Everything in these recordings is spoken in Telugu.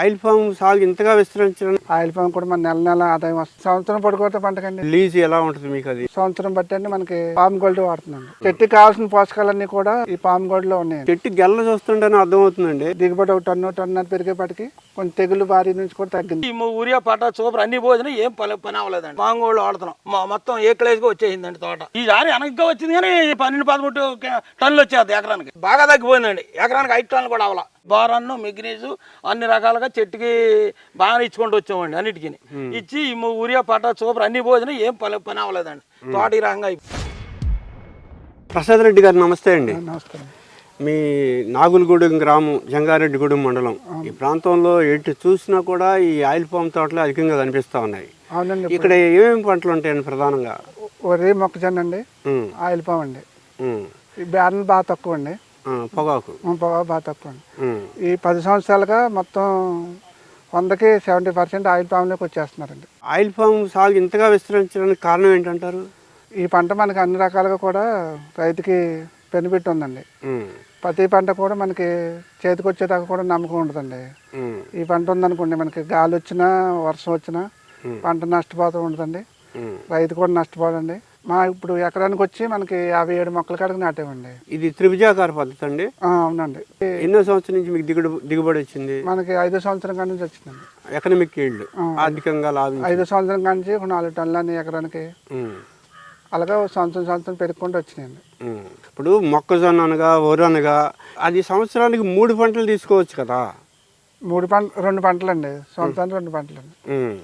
ఆయిల్ ఫామ్ సాగు ఇంతగా విస్తరించడానికి ఆయిల్ పామ్ కూడా మన నెల నెల ఆదాయం వస్తుంది. సంవత్సరం పడుకోతే పంటకండి. లీజ్ ఎలా ఉంటుంది మీకు అది? సంవత్సరం బట్టి అండి మనకి పామ్ గోల్డ్ వాడుతున్నాండి చెట్టుకి కావాల్సిన పోషకాలన్నీ కూడా ఈ పామ్ గోల్డ్లో ఉన్నాయండి చెట్టు గెల్ల చూస్తుంటేనే అర్థమవుతుందండి. దిగుబడి ఒక టన్ను టన్ను పెరిగేపటికి కొంచెం తెగులు బారి నుంచి కూడా తగ్గింది. ఈ ఊరియా పటా సూపర్ అన్ని భోజనం ఏం పని పని అవ్వలేదండి. మాంగోళ్ళు వాడుతున్నాం. మా మొత్తం ఏ గా వచ్చేసిందండి తోట. ఈ సారి వెనక్గా వచ్చింది కానీ పన్నెండు పదమూడు టన్నులు వచ్చేది ఎకరానికి. బాగా తగ్గిపోయిందండి. ఎకరానికి ఐదు టన్నులు కూడా అవ్వాల. బోరన్ను మెగ్నీసు అన్ని రకాలుగా చెట్టుకి బాగా ఇచ్చుకుంటూ వచ్చామండి అన్నిటికీ ఇచ్చి ఈ ఊరియా పటా సూపర్ అన్ని భోజనం ఏం పని పని అవ్వలేదండి. తోట ఈ రకంగా అయిపోయింది. ప్రసాద్ రెడ్డి గారు నమస్తే అండి. నమస్కారం మీ నాగులగూడెం గ్రామం జంగారెడ్డిగూడెం మండలం. ఈ ప్రాంతంలో ఎటు చూసినా కూడా ఈ ఆయిల్ పామ్ తోటలు అధికంగా కనిపిస్తూ ఉన్నాయి. అవునండి ఇక్కడ ఏమేమి పంటలు ఉంటాయండి ప్రధానంగా? వరి మొక్కజొన్న అండి ఆయిల్ పామ్ అండి. బ్యారన్ బాగా తక్కువ అండి. పొగాకు. పొగ బాగా తక్కువ ఈ పది సంవత్సరాలుగా మొత్తం వందకి సెవెంటీ పర్సెంట్ ఆయిల్ పామ్లోకి వచ్చేస్తున్నారండి. ఆయిల్ ఫామ్ సాగు ఇంతగా విస్తరించడానికి కారణం ఏంటంటారు? ఈ పంట మనకి అన్ని రకాలుగా కూడా రైతుకి బెనిఫిట్ ఉందండి. ప్రతి పంట కూడా మనకి చేతికి వచ్చేదాకా కూడా నమ్మకం ఉండదండి. ఈ పంట ఉందనుకోండి మనకి గాలి వచ్చినా వర్షం వచ్చినా. పంట నష్టపోతూ ఉంటుందండి ఉమ్. రైతు కూడా నష్టపోదండి. మా ఇప్పుడు ఎకరానికి వచ్చి మనకి యాభై ఏడు మొక్కల కాడికి నాటేవండి ఇది త్రిభుజాకార పద్ధతి అండి? ఆ, అవునండి. ఎన్నో సంవత్సరం నుంచి మీకు దిగుడు దిగుబడి వచ్చింది? మనకి ఐదో సంవత్సరం కాడి నుంచి వచ్చిందండి. ఎకనమిక్ ఈల్డ్ ఆర్థికంగా లాభించి ఐదో సంవత్సరం కాడి నుంచి ఒక నాలుగు టన్నులని ఎకరానికి. ఉమ్, అలాగా సంవత్సరం సంవత్సరం పెరుగుకుంటూ వచ్చినాయండి. ఉమ్. ఇప్పుడు మొక్కజొన్న అనగా వరి అనగా అది సంవత్సరానికి మూడు పంటలు తీసుకోవచ్చు కదా? మూడు పంట రెండు పంటలండి. సంవత్సరానికి రెండు పంటలండి. ఉమ్,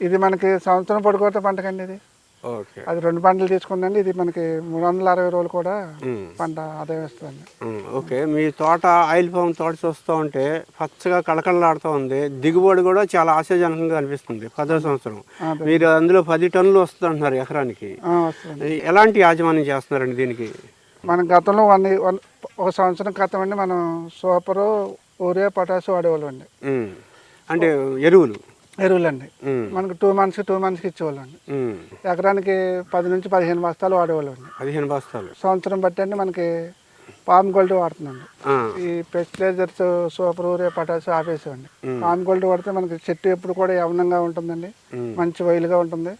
ఇది మనకి సంవత్సరం పడుకోతే పంటకండి ఇది. అది రెండు పంటలు తీసుకుందండి. ఇది మనకి మూడు వందల అరవై రోజులు కూడా పంట ఆదాయం ఉమ్, ఓకే. మీ తోట ఆయిల్ ఫామ్ తోట చూస్తూ ఉంటే పచ్చగా కళకళలాడుతూ ఉంది. దిగుబడి కూడా చాలా ఆశాజనకంగా అనిపిస్తుంది పదో సంవత్సరం. మీరు అందులో పది టన్నులు వస్తుంది అంటున్నారు ఎకరానికి ఎలాంటి యాజమాన్యం చేస్తున్నారండి దీనికి? మనం గతంలో వన్ వన్ ఒక సంవత్సరం క్రితం అండి మనం సూపరు యూరియా పొటాష్ వాడేవాళ్ళం అండి. అంటే ఎరువులు. ఎరువులండి. మనకి టూ మంత్స్ టూ మంత్స్కి ఇచ్చేవాళ్ళం అండి ఉమ్, ఎకరానికి పది నుంచి పదిహేను బస్తాలు వాడేవాళ్ళం అండి పదిహేను బస్తాలు. సంవత్సరం బట్టి అండి మనకి పామ్ గోల్డ్ వాడుతున్నాండి ఆ, ఈ పెస్టిలైజర్స్ సూపర్ యూరియా పొటాష్ ఆపేసామండి పామ్ గోల్డ్ వాడితే మనకి చెట్టు ఎప్పుడు కూడా యవనంగా ఉంటుందండి. మంచి వైలుగా ఉంటుంది.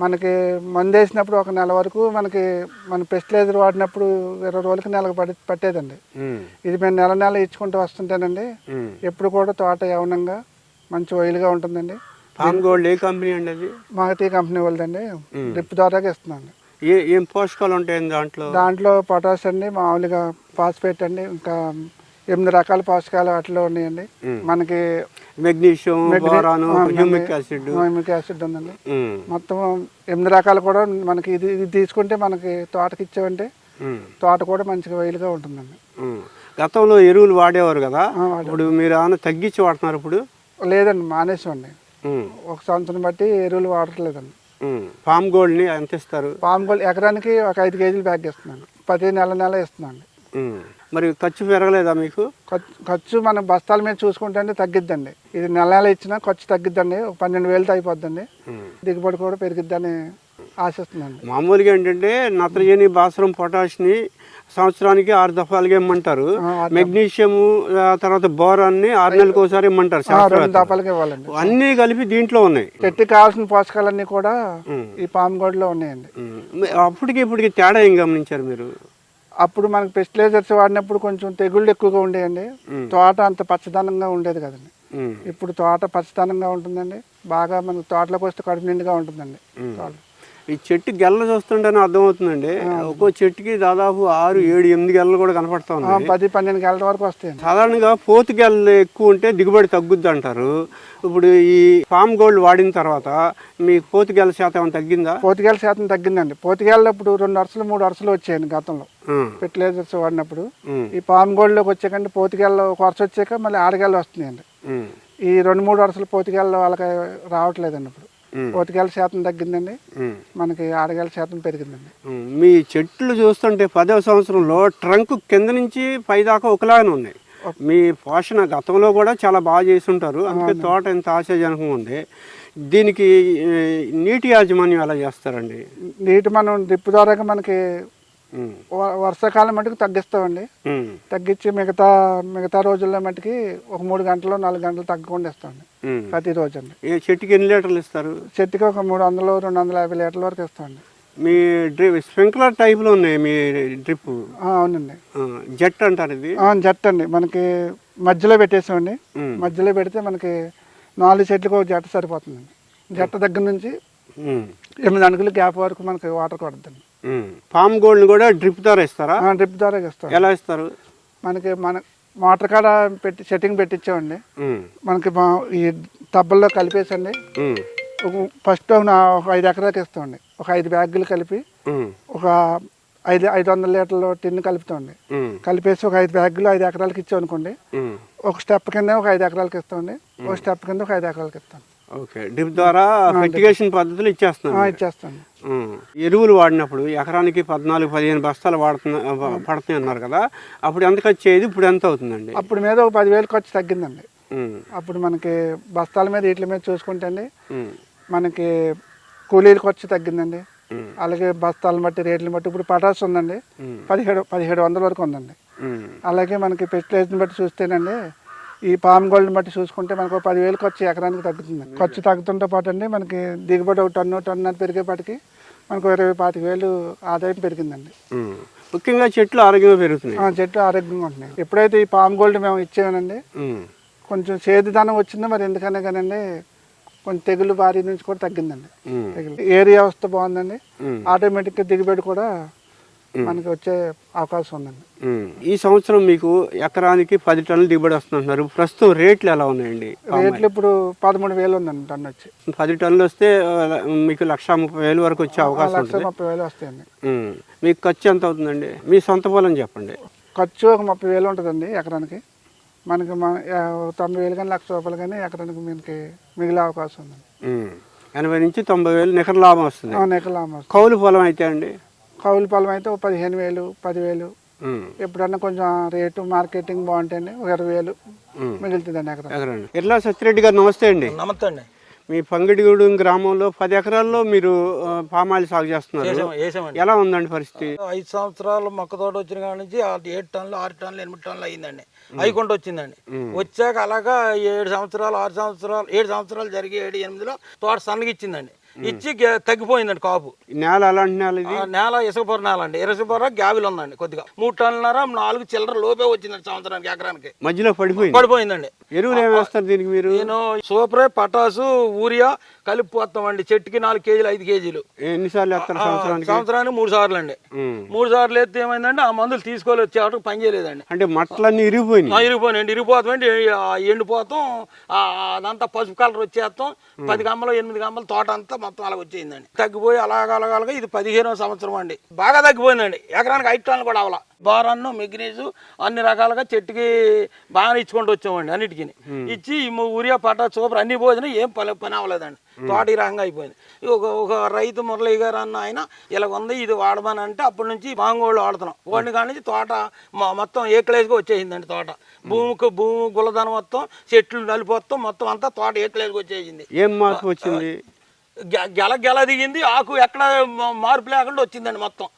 మనకి మందు వేసినప్పుడు ఒక నెల వరకు మనకి మన పెస్టిలైజర్ వాడినప్పుడు ఇరవై రోజులకి నెలకు పడి పట్టేదండి. ఇది మేము నెల నెల ఇచ్చుకుంటూ వస్తుంటేనండి. ఎప్పుడు కూడా తోట యవనంగా మంచి వైలుగా ఉంటుందండి. పామ్ గోల్డ్ ఏ కంపెనీ అండి అది? మాగతీ కంపెనీ వాళ్ళదండి. డ్రిప్ ద్వారాగా ఇస్తున్నాండి ఏ ఏం పోషకాలు ఉంటాయండి దాంట్లో? దాంట్లో పొటాష్ అండి మామూలుగా ఫాస్ఫేట్ అండి ఇంకా ఎనిమిది రకాల పోషకాలు వాటిలో ఉన్నాయండి. మనకి magnesium boron humic acid. Humic acid ఉందండి. మొత్తం ఎనిమిది రకాలు కూడా మనకి ఇది ఇది తీసుకుంటే మనకి తోటకి ఇచ్చామంటే తోట కూడా మంచిగా వైలుగా ఉంటుందండి. గతంలో ఎరువులు వాడేవారు కదా? ఇప్పుడు మీరు ఏమైనా తగ్గించి వాడుతున్నారు ఇప్పుడు? లేదండి మానేసామండి ఉమ్, ఒక సంవత్సరం బట్టి ఎరువులు వాడట్లేదండి. పామ్ గోల్డ్ని ఎంత ఇస్తారు? పామ్ గోల్డ్ ఎకరానికి ఒక ఐదు కేజీలు బ్యాగ్ ఇస్తున్నాను ప్రతి నెల నెల ఇస్తున్నాను. మరి ఖర్చు పెరగలేదా మీకు? ఖర్చు మన బస్తాల మీద చూసుకుంటే తగ్గిద్దండి. ఇది నెల నెల ఇచ్చినా ఖర్చు తగ్గిద్దండి. ఒక పన్నెండు వేలతో అయిపోద్దండి. దిగుబడి కూడా పెరిగిద్దని ఆశిస్తున్నాను. మామూలుగా ఏంటంటే నత్రజని భాస్వరం పొటాష్ని సంవత్సరానికి ఆరు దఫాలుగా ఇమ్మంటారు. మెగ్నీషియం తర్వాత బోరాన్ని ఆరు నెలలకు ఒకసారి ఇమ్మంటారు ఇవ్వాలండి. అన్నీ కలిపి దీంట్లో ఉన్నాయి. చెట్టుకి కావాల్సిన పోషకాలన్నీ కూడా. ఈ పామ్ గోడ్లో ఉన్నాయండి. అప్పటికి ఇప్పటికి తేడా ఏం గమనించారు మీరు? అప్పుడు మనకి పెస్టిలైజర్స్ వాడినప్పుడు కొంచెం తెగుళ్ళు ఎక్కువగా ఉండేయండి. తోట అంత పచ్చదనంగా ఉండేది కదండి. ఇప్పుడు తోట పచ్చదనంగా ఉంటుందండి. బాగా మనకి తోటలోకి వస్తే కడుపు నిండుగా ఉంటుందండి. తోట. ఈ చెట్టు గెల్ల చూస్తుంటేనే అర్థమవుతుందండి. ఒక్కో చెట్టుకి దాదాపు ఆరు ఏడు ఎనిమిది గెల్లలు కూడా కనపడతా ఉన్నాయి. పది పన్నెండు గంటల వరకు వస్తాయండి. సాధారణంగా పోతు గెల్ల ఎక్కువ ఉంటే దిగుబడి తగ్గుద్ది అంటారు. ఇప్పుడు ఈ ఫామ్ గోల్డ్ వాడిన తర్వాత మీ పోతు గెల్ల శాతం ఏమైనా తగ్గిందా? పోతికేళ్ళ శాతం తగ్గిందండి. పోతికేళ్ళ ఇప్పుడు రెండు వరుసలు మూడు వరుసలు వచ్చాయండి గతంలో. ఫెర్టిలైజర్స్ వాడినప్పుడు. ఈ పామ్ గోల్డ్లోకి వచ్చాకండి పోతికేళ్ళ ఒక వరుస వచ్చాక మళ్ళీ ఆడగాళ్ళు వస్తున్నాయండి. ఈ రెండు మూడు వరుసలు పోతికేళ్ళ వాళ్ళకి రావట్లేదండి ఇప్పుడు. పోతికేళ్ళ శాతం తగ్గిందండి. మనకి ఆడగాళ్ళ శాతం పెరిగిందండి. మీ చెట్లు చూస్తుంటే పదవ సంవత్సరంలో ట్రంక్ కింద నుంచి పై దాకా ఒకలాగానే ఉన్నాయి. మీ పోషణ గతంలో కూడా చాలా బాగా చేసి ఉంటారు అందుకే తోట ఎంత ఆశాజనకంగా ఉంది. దీనికి నీటి యాజమాన్యం ఎలా చేస్తారండి? నీటి మనం డ్రిప్ ద్వారా మనకి వర్షాకాలం మటుకు తగ్గిస్తామండి. తగ్గించి మిగతా మిగతా రోజుల్లో మటుకి ఒక మూడు గంటలు నాలుగు గంటలు తగ్గకుండా ఇస్తామండి. ఉమ్. ప్రతిరోజు అండి చెట్టుకి ఎన్ని లీటర్లు ఇస్తారు? చెట్టుకి ఒక మూడు వందలు రెండు వందల యాభై లీటర్ల వరకు ఇస్తామండి. మీ డ్రిప్ స్ప్రింక్లర్ టైప్లో ఉన్నాయి మీ డ్రిప్ అవునండి. జెట్ అంటారు ఇది? ఆ, జట్టు అండి. మనకి మధ్యలో పెట్టేసామండి. మధ్యలో పెడితే మనకి నాలుగు చెట్లకు ఒక జట్ట సరిపోతుందండి. జట్ట దగ్గర నుంచి ఎనిమిది అడుగులు గ్యాప్ వరకు మనకి వాటర్ కొడుతుంది. పామ్ గోల్డ్ కూడా డ్రిప్ ద్వారా ఇస్తారా? డ్రిప్ ద్వారా ఇస్తాం. ఎలా ఇస్తారు? మనకి మన మోటార్ కాడ పెట్టి సెట్టింగ్ పెట్టించామండి మనకి మా- ఈ తబ్బల్లో కలిపేసండి. ఫస్ట్ ఒక ఐదు ఎకరాలకు ఇస్తామండి. ఒక ఐదు బ్యాగులు కలిపి ఒక ఐదు ఐదు వందల లీటర్ల టిన్ కలుపుతామండి. కలిపేసి ఒక ఐదు బ్యాగులు ఐదు ఎకరాలకి ఇచ్చామనుకోండి. ఉమ్. ఒక స్టెప్ కింద ఒక ఐదు ఎకరాలకి ఇస్తామండి. ఒక స్టెప్ కింద ఒక ఐదు ఎకరాలకి ఇస్తాం. ఓకే. డ్రిప్ ద్వారా ఫెర్టిగేషన్ పద్ధతులు ఇచ్చేస్తాం. ఉమ్. ఎరువులు వాడినప్పుడు ఎకరానికి పద్నాలుగు పదిహేను బస్తాలు వాడుతున్నా పడుతున్నాయి అన్నారు కదా. అప్పుడు ఎంత ఖర్చు అయ్యేది? ఇప్పుడు ఎంత అవుతుందండి? అప్పుడు మీద ఒక పదివేలు ఖర్చు తగ్గిందండి. అప్పుడు మనకి బస్తాల మీద వీటి మీద చూసుకుంటే అండి మనకి కూలీల ఖర్చు తగ్గిందండి. అలాగే బస్తాలను బట్టి రేట్లను బట్టి ఇప్పుడు పటాస్ ఉందండి. పదిహేడు పదిహేడు వందల వరకు ఉందండి. అలాగే మనకి ఫెర్టిలైజర్ని బట్టి చూస్తేనండి ఈ పామ్ గోల్డ్ని బట్టి చూసుకుంటే మనకు ఒక పదివేలు ఖర్చు ఎకరానికి తగ్గుతుంది ఖర్చు తగ్గుతుంటే పాటు అండి మనకి దిగుబడి ఒక టన్ను టన్ను పెరిగేపాటికి మనకు ఇరవై పాతిక వేలు ఆదాయం పెరిగిందండి. ముఖ్యంగా చెట్లు ఆరోగ్యంగా పెరుగుతున్నాయి. ఆ చెట్లు ఆరోగ్యంగా ఉంటున్నాయి. ఎప్పుడైతే ఈ పామ్ గోల్డ్ మేము ఇచ్చామనండి కొంచెం సేదుదనం వచ్చిందో మరి ఎందుకనే కానండి కొంచెం తెగులు బారి నుంచి కూడా తగ్గిందండి. తెగులు ఏరియా వ్యవస్థ బాగుందండి. ఆటోమేటిక్గా దిగుబడి కూడా మనకి వచ్చే అవకాశం ఉందండి. ఈ సంవత్సరం మీకు ఎకరానికి పది టన్నులు దిగుబడి వస్తుంటున్నారు. ప్రస్తుతం రేట్లు ఎలా ఉన్నాయండి? రేట్లు ఇప్పుడు పదమూడు వేలు ఉందండి టన్ను వచ్చి. పది టన్నులు వస్తే మీకు లక్ష ముప్పై వేలు వరకు వచ్చే అవకాశం లక్ష ముప్పై వేలు వస్తాయండి. మీకు ఖర్చు ఎంత అవుతుందండి? మీ సొంత పొలం చెప్పండి. ఖర్చు ఒక ముప్పై వేలు ఉంటుందండి ఎకరానికి. మనకి మన తొంభై వేలు కానీ లక్ష రూపాయలు కానీ ఎకరానికి మనకి మిగిలే అవకాశం ఉందండి. ఉమ్. ఎనభై నుంచి తొంభై వేలు నికర లాభం వస్తుంది. నెక్కల అమ్మచ్చు కౌలు పొలం అయితే అండి? కౌలు పొలం అయితే ఒక పదిహేను వేలు పదివేలు. ఎప్పుడన్నా కొంచెం రేటు మార్కెటింగ్ బాగుంటాయండి ఒక ఇరవై వేలు. మిగులుతుందండి ఎకరం. ఇర్లా సత్యరెడ్డి గారు నమస్తే అండి. నమస్తే అండి. మీ పంగిడిగూడెం గ్రామంలో పది ఎకరాల్లో మీరు పామాయిల్ సాగు చేస్తున్నారు. ఎలా ఉందండి పరిస్థితి? ఐదు సంవత్సరాలు మొక్క తోట వచ్చిన కాడ నుంచి ఏడు టన్నులు ఆరు టన్నులు ఎనిమిది టన్నులు అయ్యిందండి అయికొంట వచ్చిందండి. వచ్చాక అలాగా ఏడు సంవత్సరాలు ఆరు సంవత్సరాలు ఏడు సంవత్సరాలు జరిగి ఏడు ఎనిమిదిలో తోట సన్నగా ఇచ్చిందండి ఇచ్చి తగ్గిపోయిందండి కాపు. నేల ఎలాంటి నేల ఇది? నేల ఇసుకపొర నేల అండి ఇసుకపొర గ్యావిల్ ఉందండి కొద్దిగా. మూడు టన్నులన్నర నాలుగు చిల్లర లోపే వచ్చిందండి సంవత్సరానికి ఎకరానికి. మధ్యలో పడిపోయింది. పడిపోయిందండి. ఎరువులు ఏమి వేస్తారు దీనికి మీరు? నేను సూపరే పటాసు ఊరియా కలిపి పోతామండి చెట్టుకి నాలుగు కేజీలు ఐదు కేజీలు. ఎన్నిసార్లు సంవత్సరానికి? సంవత్సరానికి మూడు సార్లు అండి. మూడు సార్లు ఎత్తే ఏమైందంటే ఆ మందులు తీసుకోలేదు చేయటం పని చేయలేదండి. అంటే మట్టలన్నీ ఇరిగిపోయినాయి. ఆ, ఇరిగిపోయినండి ఇరిగిపోతామండి. ఎండిపోతాం. అదంతా పసుపు కలర్ వచ్చేస్తాం. పది గమ్మలు ఎనిమిది గమ్మలు తోట అంతా మొత్తం అలా వచ్చేయిందండి తగ్గిపోయి అలాగ అలాగ ఇది పదిహేనో సంవత్సరం అండి. బాగా తగ్గిపోయిందండి. ఎకరానికి ఐదు టన్నులు కూడా అవలా బారన్ను మెగ్నీసు అన్ని రకాలుగా చెట్టుకి బాగా ఇచ్చుకుంటూ వచ్చామండి అన్నిటికి ఇచ్చి ఊరియా పట్టా సూపర్ అన్ని భోజనం ఏం పని పని అవ్వలేదండి. తోట ఈ రకంగా అయిపోయింది. ఒక ఒక రైతు మురళి గారు అన్న ఆయన ఇలా ఉంది ఇది వాడమని అంటే అప్పటి నుంచి మాంగోళ్ళు వాడుతున్నాం. వాడిని కాడి నుంచి తోట మొత్తం ఏకలేసుగా వచ్చేసిందండి తోట. భూమికి భూమి గుల్లదనం మొత్తం చెట్లు నలిపోతాం మొత్తం అంతా తోట ఏకలేసుగా వచ్చేసింది. ఏం మార్పు వచ్చింది? గెల గెల దిగింది. ఆకు ఎక్కడ మార్పు లేకుండా వచ్చిందండి మొత్తం.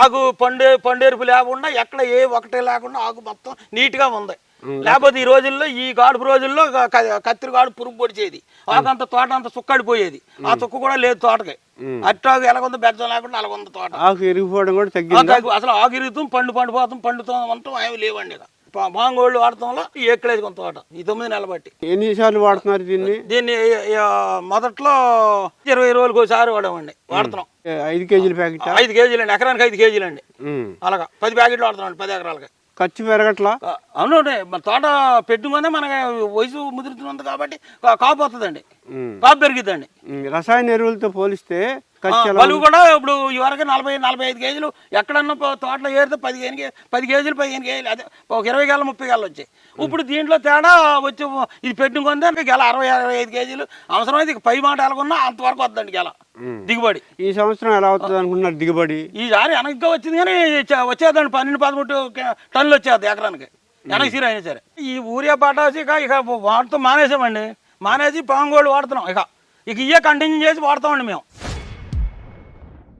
ఆకు పండే పండేరుపు లేకుండా ఎక్కడ ఏ ఒకటే లేకుండా ఆకు మొత్తం నీట్గా ఉంది లేకపోతే ఈ రోజుల్లో ఈ గాడుపు రోజుల్లో క- క- కత్తిరి గాడు పురుగు పొడిచేది ఆకంత తోట అంతా సుక్కడిపోయేది ఆ చుక్క కూడా లేదు తోటకి. అట్టాకు ఎలాగుంది బెజ్జం లేకుండా అలాగుంది తోట. ఆకు ఇరిగిపోవడం కూడా తగ్గింది? తగ్గు- అసలు ఆగిరితం పండు పండిపోతాం పండుతాం అంటాం ఏమి లేవండి మాంగోళ్ళు వాడటంలో ఏకలేసుకున్న తోట ఈ తొమ్మిది నెలలు బట్టి. ఎన్నిసార్లు వాడుతున్నారు దీన్ని? దీన్ని మొదట్లో ఇరవై రోజులకు ఒకసారి వాడామండి వాడుతున్నాం ఐదు కేజీల ప్యాకెట్? ఐదు కేజీలు అండి ఎకరానికి ఐదు కేజీలు అండి అలాగా. పది ప్యాకెట్లు వాడుతున్నాం పది ఎకరాలకి. ఖర్చు పెరగట్లా? అవును. మన తోట పెట్టుకునే మనకి వయసు ముదురుతుంది కాబట్టి కాపు వస్తుందండి. కాపు పెరిగిద్దండి. ఉమ్, రసాయన ఎరువులతో పోలిస్తే బలుగు కూడా ఇప్పుడు ఈ వరకు నలభై నలభై ఐదు కేజీలు ఎక్కడన్నా తోటలో ఏరితే పదిహేను పది కేజీలు పదిహేను కేజీలు అదే ఒక ఇరవై గేల ముప్పై గేలు వచ్చాయి. ఇప్పుడు దీంట్లో తేడా వచ్చి ఇది పెట్టుకుంటే గెల అరవై అరవై ఐదు కేజీలు అవసరమైతే ఇక పై మాట ఎలాగున్నా అంతవరకు వద్దండి గెల. దిగుబడి. ఈ సంవత్సరం ఎలా అవుతుంది అనుకుంటున్నారు దిగుబడి? ఈసారి వెనక్గా వచ్చింది కానీ వచ్చేదండి పన్నెండు పదమూడు టన్నులు వచ్చేది ఎకరానికి. వెనక్కి సీర అయినా సరే. ఈ ఊరియా పటాసి ఇక ఇక వాడుతూ మానేసామండి. మానేసి పాంగోళ్ళు వాడుతున్నాం ఇక. ఇక ఇవే కంటిన్యూ చేసి వాడతామండి మేము.